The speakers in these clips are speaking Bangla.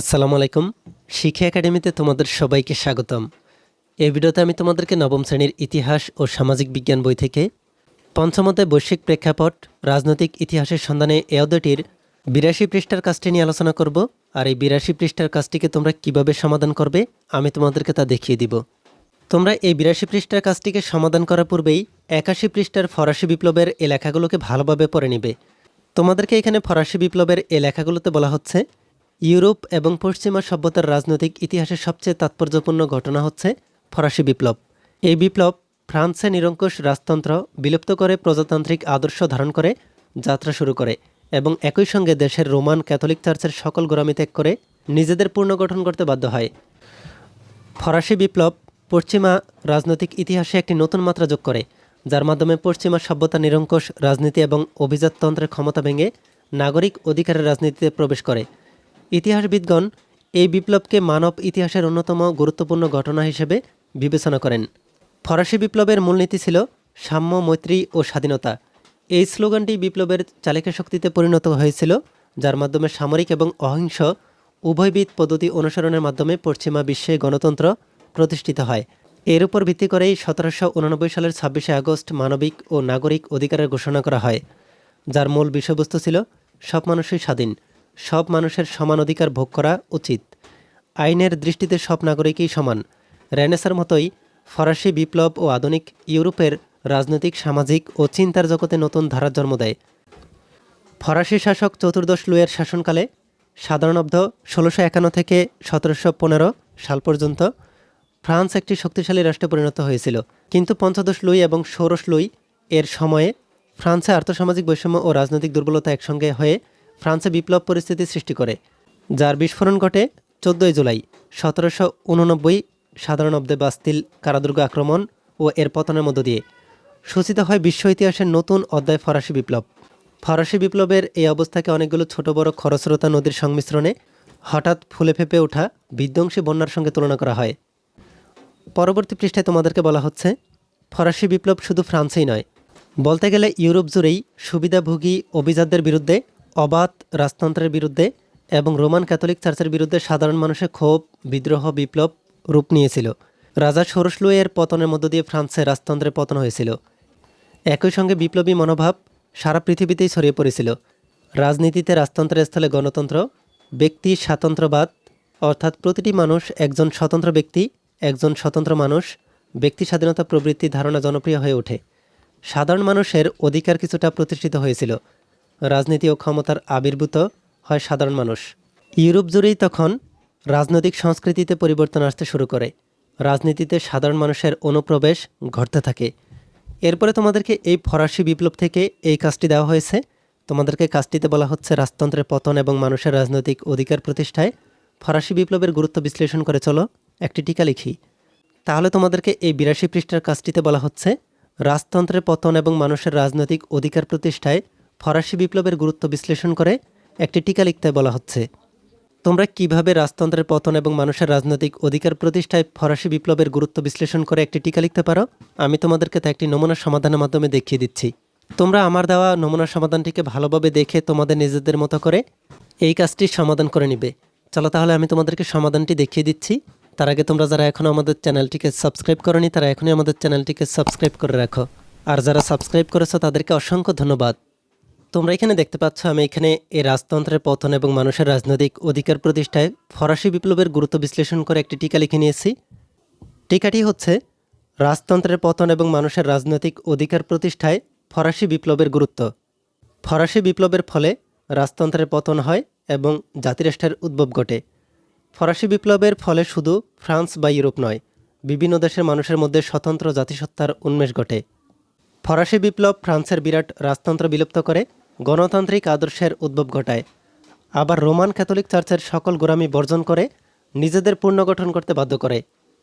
আসসালামু আলাইকুম। শিক্ষা একাডেমিতে তোমাদের সবাইকে স্বাগতম। এই ভিডিওতে আমি তোমাদেরকে নবম শ্রেণির ইতিহাস ও সামাজিক বিজ্ঞান বই থেকে পঞ্চমতে বৈশ্বিক প্রেক্ষাপট, রাজনৈতিক ইতিহাসের সন্ধানে এ অধ্যায়টির বিরাশি পৃষ্ঠার কাজটি নিয়ে আলোচনা করব। আর এই বিরাশি পৃষ্ঠার কাজটিকে তোমরা কীভাবে সমাধান করবে, আমি তোমাদেরকে তা দেখিয়ে দিব। তোমরা এই বিরাশি পৃষ্ঠার কাজটিকে সমাধান করার পূর্বেই একাশি পৃষ্ঠার ফরাসি বিপ্লবের এই লেখাগুলোকে ভালোভাবে পড়ে নিবে। তোমাদেরকে এখানে ফরাসি বিপ্লবের এই লেখাগুলোতে বলা হচ্ছে ইউরোপ এবং পশ্চিমা সভ্যতার রাজনৈতিক ইতিহাসের সবচেয়ে তাৎপর্যপূর্ণ ঘটনা হচ্ছে ফরাসি বিপ্লব। এই বিপ্লব ফ্রান্সে নিরঙ্কুশ রাজতন্ত্র বিলুপ্ত করে প্রজাতান্ত্রিক আদর্শ ধারণ করে, যাত্রা শুরু করে এবং একই সঙ্গে দেশের রোমান ক্যাথলিক চার্চের সকল গোড়ামি ত্যাগ করে নিজেদের পুনর্গঠন করতে বাধ্য হয়। ফরাসি বিপ্লব পশ্চিমা রাজনৈতিক ইতিহাসে একটি নতুন মাত্রা যোগ করে, যার মাধ্যমে পশ্চিমা সভ্যতা নিরঙ্কুশ রাজনীতি এবং অভিজাততন্ত্রের ক্ষমতা ভেঙে নাগরিক অধিকারের রাজনীতিতে প্রবেশ করে। ইতিহাসবিদগণ এই বিপ্লবকে মানব ইতিহাসের অন্যতম গুরুত্বপূর্ণ ঘটনা হিসেবে বিবেচনা করেন। ফরাসি বিপ্লবের মূলনীতি ছিল সাম্য, মৈত্রী ও স্বাধীনতা। এই স্লোগানটি বিপ্লবের চালিকা শক্তিতে পরিণত হয়েছিল, যার মাধ্যমে সামরিক এবং অহিংস উভয়বিদ পদ্ধতি অনুসরণের মাধ্যমে পশ্চিমা বিশ্বে গণতন্ত্র প্রতিষ্ঠিত হয়। এর উপর ভিত্তি করেই সতেরোশো উননব্বই সালের ছাব্বিশে আগস্ট মানবিক ও নাগরিক অধিকারের ঘোষণা করা হয়, যার মূল বিষয়বস্তু ছিল সব মানুষই স্বাধীন। সব মানুষের সমান অধিকার ভোগ করা উচিত। আইনের দৃষ্টিতে সব নাগরিকই সমান। রেনেসার মতোই ফরাসি বিপ্লব ও আধুনিক ইউরোপের রাজনৈতিক, সামাজিক ও চিন্তার জগতে নতুন ধারার জন্ম দেয়। ফরাসি শাসক চতুর্দশ লুইয়ের শাসনকালে সাধারণাব্দ ষোলোশো একান্ন থেকে সতেরোশো পনেরো সাল পর্যন্ত ফ্রান্স একটি শক্তিশালী রাষ্ট্রে পরিণত হয়েছিল। কিন্তু পঞ্চদশ লুই এবং ষোড়শ লুই এর সময়ে ফ্রান্সে আর্থসামাজিক বৈষম্য ও রাজনৈতিক দুর্বলতা একসঙ্গে হয়ে ফ্রান্সে বিপ্লব পরিস্থিতি সৃষ্টি করে, যার বিস্ফোরণ ঘটে চোদ্দোই জুলাই, সতেরোশো উননব্বই সাধারণ অব্দে বাস্তিল কারাদুর্গ আক্রমণ ও এর পতনের মধ্য দিয়ে। সূচিত হয় বিশ্ব ইতিহাসের নতুন অধ্যায় ফরাসি বিপ্লব। ফরাসি বিপ্লবের এই অবস্থাকে অনেকগুলো ছোট বড় খরস্রোতা নদীর সংমিশ্রণে হঠাৎ ফুলে ফেপে ওঠা বিধ্বংসী বন্যার সঙ্গে তুলনা করা হয়। পরবর্তী পৃষ্ঠায় তোমাদেরকে বলা হচ্ছে, ফরাসি বিপ্লব শুধু ফ্রান্সেই নয়, বলতে গেলে ইউরোপ জুড়েই সুবিধাভোগী অভিজাতদের বিরুদ্ধে অবাধ রাজতন্ত্রের বিরুদ্ধে এবং রোমান ক্যাথলিক চার্চের বিরুদ্ধে সাধারণ মানুষের ক্ষোভ, বিদ্রোহ, বিপ্লব রূপ নিয়েছিল। রাজা সরসলুয়ের পতনের মধ্য দিয়ে ফ্রান্সের রাজতন্ত্রের পতন হয়েছিল। একই সঙ্গে বিপ্লবী মনোভাব সারা পৃথিবীতেই ছড়িয়ে পড়েছিল। রাজনীতিতে রাজতন্ত্রের স্থলে গণতন্ত্র, ব্যক্তি স্বাতন্ত্রবাদ, অর্থাৎ প্রতিটি মানুষ একজন স্বতন্ত্র ব্যক্তি, একজন স্বতন্ত্র মানুষ, ব্যক্তি স্বাধীনতা প্রবৃত্তি ধারণা জনপ্রিয় হয়ে ওঠে। সাধারণ মানুষের অধিকার কিছুটা প্রতিষ্ঠিত হয়েছিল। রাজনীতি ও ক্ষমতার আবির্ভূত হয় সাধারণ মানুষ। ইউরোপ জুড়েই তখন রাজনৈতিক সংস্কৃতিতে পরিবর্তন আসতে শুরু করে। রাজনীতিতে সাধারণ মানুষের অনুপ্রবেশ ঘটতে থাকে। এরপরে তোমাদেরকে এই ফরাসি বিপ্লব থেকে এই কাজটি দেওয়া হয়েছে। তোমাদেরকে কাজটিতে বলা হচ্ছে রাজতন্ত্রের পতন এবং মানুষের রাজনৈতিক অধিকার প্রতিষ্ঠায় ফরাসি বিপ্লবের গুরুত্ব বিশ্লেষণ করে চলো, একটি টিকা লিখি। তাহলে তোমাদেরকে এই বিরাশি পৃষ্ঠার কাজটিতে বলা হচ্ছে, রাজতন্ত্রের পতন এবং মানুষের রাজনৈতিক অধিকার প্রতিষ্ঠায় ফরাসি বিপ্লবের গুরুত্ব বিশ্লেষণ করে একটি টিকা লিখতে বলা হচ্ছে। তোমরা কীভাবে রাজতন্ত্রের পতন এবং মানুষের রাজনৈতিক অধিকার প্রতিষ্ঠায় ফরাসি বিপ্লবের গুরুত্ব বিশ্লেষণ করে একটি টিকা লিখতে পারো? আমি তোমাদেরকে তা একটি নমুনা সমাধানের মাধ্যমে দেখিয়ে দিচ্ছি। তোমরা আমার দেওয়া নমুনা সমাধানটিকে ভালোভাবে দেখে তোমাদের নিজেদের মতো করে এই কাজটি সমাধান করে নিবে। চলো তাহলে আমি তোমাদেরকে সমাধানটি দেখিয়ে দিচ্ছি। তার আগে তোমরা যারা এখনও আমাদের চ্যানেলটিকে সাবস্ক্রাইব করনি, তারা এখনই আমাদের চ্যানেলটিকে সাবস্ক্রাইব করে রাখো। আর যারা সাবস্ক্রাইব করেছ, তাদেরকে অসংখ্য ধন্যবাদ। তোমরা এখানে দেখতে পাচ্ছ আমি এখানে এই রাজতন্ত্রের পতন এবং মানুষের রাজনৈতিক অধিকার প্রতিষ্ঠায় ফরাসি বিপ্লবের গুরুত্ব বিশ্লেষণ করে একটি টিকা লিখে নিয়েছি। টিকাটি হচ্ছে, রাজতন্ত্রের পতন এবং মানুষের রাজনৈতিক অধিকার প্রতিষ্ঠায় ফরাসি বিপ্লবের গুরুত্ব। ফরাসি বিপ্লবের ফলে রাজতন্ত্রের পতন হয় এবং জাতিরাষ্ট্রের উদ্ভব ঘটে। ফরাসি বিপ্লবের ফলে শুধু ফ্রান্স বা ইউরোপ নয়, বিভিন্ন দেশের মানুষের মধ্যে স্বতন্ত্র জাতিসত্তার উন্মেষ ঘটে। ফরাসি বিপ্লব ফ্রান্সের বিরাট রাজতন্ত্র বিলুপ্ত করে, গণতান্ত্রিক আদর্শের উদ্ভব ঘটায়। আবার রোমান ক্যাথলিক চার্চের সকল গোরামি বর্জন করে, নিজেদের পুনর্গঠন করতে বাধ্য করে।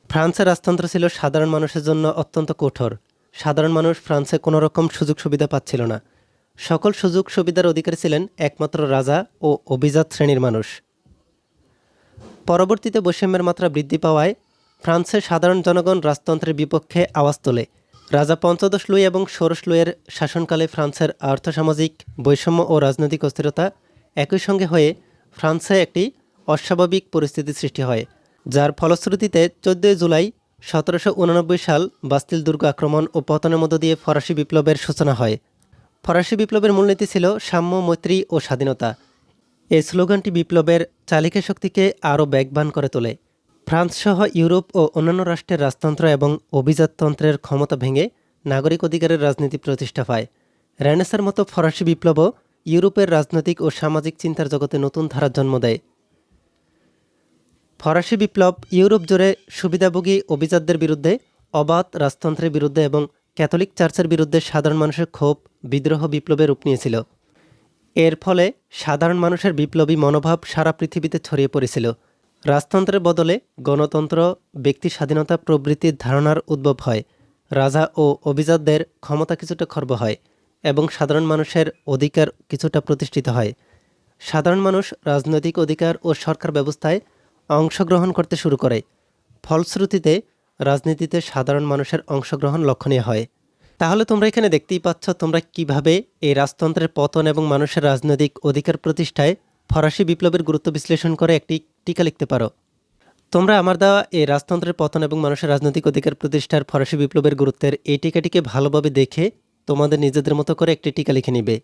ফ্রান্সের রাজতন্ত্র ছিল সাধারণ মানুষের জন্য অত্যন্ত কঠোর। সাধারণ মানুষ ফ্রান্সে কোনো রকম সুযোগ সুবিধা পাচ্ছিল না। সকল সুযোগ সুবিধার অধিকারী ছিলেন একমাত্র রাজা ও অভিজাত শ্রেণির মানুষ। পরবর্তীতে বৈষম্যের মাত্রা বৃদ্ধি পাওয়ায় ফ্রান্সের সাধারণ জনগণ রাজতন্ত্রের বিপক্ষে আওয়াজ তোলে। রাজা পঞ্চদশ লুই এবং ষোড়শ লুইয়ের শাসনকালে ফ্রান্সের আর্থসামাজিক বৈষম্য ও রাজনৈতিক অস্থিরতা একই সঙ্গে হয়ে ফ্রান্সে একটি অস্বাভাবিক পরিস্থিতি সৃষ্টি হয়, যার ফলশ্রুতিতে চোদ্দই জুলাই সতেরোশো সাল বাস্তিল দুর্গ আক্রমণ ও পতনের মধ্য দিয়ে ফরাসি বিপ্লবের সূচনা হয়। ফরাসি বিপ্লবের মূলনীতি ছিল সাম্য, মৈত্রী ও স্বাধীনতা। এই স্লোগানটি বিপ্লবের চালিকা শক্তিকে আরও বেগবান করে তোলে। ফ্রান্সসহ ইউরোপ ও অন্যান্য রাষ্ট্রের রাজতন্ত্র এবং অভিজাততন্ত্রের ক্ষমতা ভেঙে নাগরিক অধিকারের রাজনীতি প্রতিষ্ঠা পায়। রেনেসার মতো ফরাসি বিপ্লবও ইউরোপের রাজনৈতিক ও সামাজিক চিন্তার জগতে নতুন ধারার জন্ম দেয়। ফরাসি বিপ্লব ইউরোপ জুড়ে সুবিধাভোগী অভিজাতদের বিরুদ্ধে, অবাধ রাজতন্ত্রের বিরুদ্ধে এবং ক্যাথলিক চার্চের বিরুদ্ধে সাধারণ মানুষের ক্ষোভ, বিদ্রোহ বিপ্লবে রূপ নিয়েছিল। এর ফলে সাধারণ মানুষের বিপ্লবী মনোভাব সারা পৃথিবীতে ছড়িয়ে পড়েছিল। রাজতন্ত্রের বদলে গণতন্ত্র, ব্যক্তি স্বাধীনতা প্রভৃতির ধারণার উদ্ভব হয়। রাজা ও অভিজাতদের ক্ষমতা কিছুটা খর্ব হয় এবং সাধারণ মানুষের অধিকার কিছুটা প্রতিষ্ঠিত হয়। সাধারণ মানুষ রাজনৈতিক অধিকার ও সরকার ব্যবস্থায় অংশগ্রহণ করতে শুরু করে। ফলশ্রুতিতে রাজনীতিতে সাধারণ মানুষের অংশগ্রহণ লক্ষণীয় হয়। তাহলে তোমরা এখানে দেখতেই পাচ্ছ তোমরা কীভাবে এই রাজতন্ত্রের পতন এবং মানুষের রাজনৈতিক অধিকার প্রতিষ্ঠায় ফরাসি বিপ্লবের গুরুত্ব বিশ্লেষণ করে একটি টিকা লিখতে পারো। তোমরা আমার দেওয়া এই রাজতন্ত্রের পতন এবং মানুষের রাজনৈতিক অধিকার প্রতিষ্ঠার ফরাসি বিপ্লবের গুরুত্বের এই টিকাটিকে ভালোভাবে দেখে তোমাদের নিজেদের মতো করে একটি টিকা লিখে নিবে।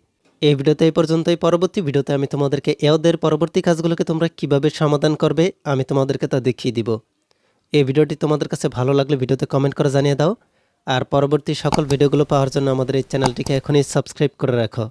এই ভিডিওতে এই পর্যন্তই। পরবর্তী ভিডিওতে আমি তোমাদেরকে এওদের পরবর্তী কাজগুলোকে তোমরা কীভাবে সমাধান করবে, আমি তোমাদেরকে তা দেখিয়ে দিব। এই ভিডিওটি তোমাদের কাছে ভালো লাগলে ভিডিওতে কমেন্ট করে জানিয়ে দাও। আর পরবর্তী সকল ভিডিওগুলো পাওয়ার জন্য আমাদের এই চ্যানেলটিকে এখনই সাবস্ক্রাইব করে রাখো।